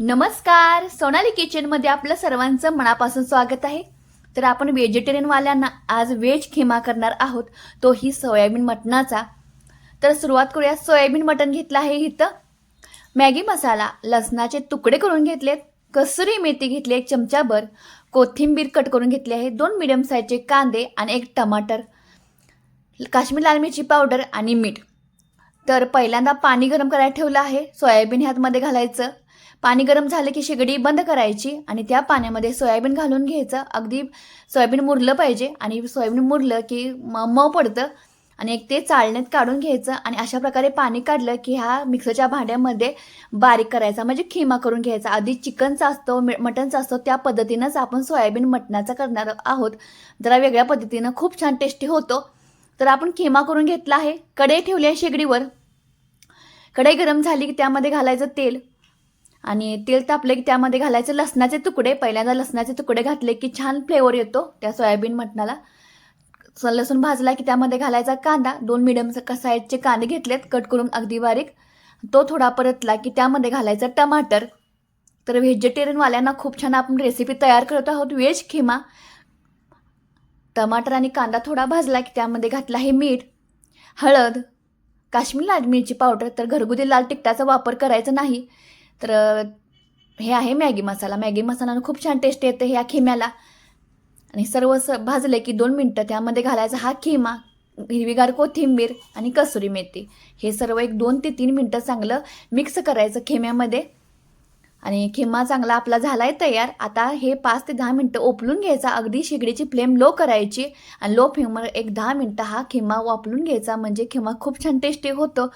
नमस्कार. सोनाली किचनमध्ये आपलं सर्वांचं मनापासून स्वागत आहे. तर आपण व्हेजिटेरियनवाल्यांना आज व्हेज खिमा करणार आहोत. तो ही सोयाबीन मटणाचा. तर सुरुवात करूया. सोयाबीन मटण घेतलं आहे इथं. मॅगी मसाला लसणाचे तुकडे करून घेतलेत. कसुरी मेथी घेतली एक चमचाभर. कोथिंबीर कट करून घेतली आहे. दोन मिडियम साईजचे कांदे आणि एक टमाटर. काश्मीर लाल मिरची पावडर आणि मीठ. तर पहिल्यांदा पाणी गरम करायला ठेवलं आहे. सोयाबीन ह्यातमध्ये घालायचं. पाणी गरम झालं की शेगडी बंद करायची आणि त्या पाण्यामध्ये सोयाबीन घालून घ्यायचं. अगदी सोयाबीन मुरलं पाहिजे आणि सोयाबीन मुरलं की म म पडतं आणि एक ते चाळण्यात काढून घ्यायचं आणि अशा प्रकारे पाणी काढलं की ह्या मिक्सरच्या भांड्यामध्ये बारीक करायचा. म्हणजे खिमा करून घ्यायचा. आधी चिकनचा असतो मटनचा असतो त्या पद्धतीनंच आपण सोयाबीन मटणाचा करणार आहोत. जरा वेगळ्या पद्धतीनं खूप छान टेस्टी होतो. तर आपण खिमा करून घेतला आहे. कढई ठेवली आहे शेगडीवर. कढई गरम झाली की त्यामध्ये घालायचं तेल. आणि तेल तापले की त्यामध्ये घालायचं लसणाचे तुकडे. पहिल्यांदा लसणाचे तुकडे घातले की छान फ्लेवर येतो त्या सोयाबीन मटणाला. स- लसूण भाजला की त्यामध्ये घालायचा कांदा. दोन मिडियम साईजचे कांदे घेतलेत कट करून अगदी बारीक. तो थोडा परतला की त्यामध्ये घालायचा टमाटर. तर व्हेजिटेरियनवाल्यांना खूप छान आपण रेसिपी तयार करत आहोत. व्हेज खिमा. टमाटर आणि कांदा थोडा भाजला की त्यामध्ये घातला हे मीठ हळद काश्मीर लाल मिरची पावडर. तर घरगुती लाल तिखटाचा वापर करायचा नाही. तर हे आहे मॅगी मसाला. मॅगी मसाला खूप छान टेस्ट येते ह्या खिम्याला. आणि सर्व स भाजले की दोन मिनटं. त्यामध्ये घालायचा हा खिमा हिरवीगार कोथिंबीर आणि कसुरी मेथी. हे सर्व एक दोन ते तीन मिनटं चांगलं मिक्स करायचं खिम्यामध्ये. आणि खिमा चांगला आपला झाला आहे तयार. आता हे पाच ते दहा मिनटं ओपलून घ्यायचा. अगदी शेगडीची फ्लेम लो करायची आणि लो फ्लेमवर एक दहा मिनटं हा खिमा वापरून घ्यायचा. म्हणजे खिमा खूप छान टेस्टी होतो.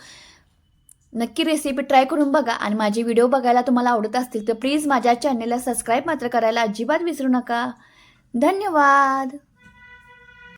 नक्की रेसिपी ट्राय करून बघा आणि माझे व्हिडिओ बघायला तुम्हाला आवडत असतील तर प्लीज माझ्या चॅनलला सबस्क्राईब मात्र करायला अजिबात विसरू नका. धन्यवाद.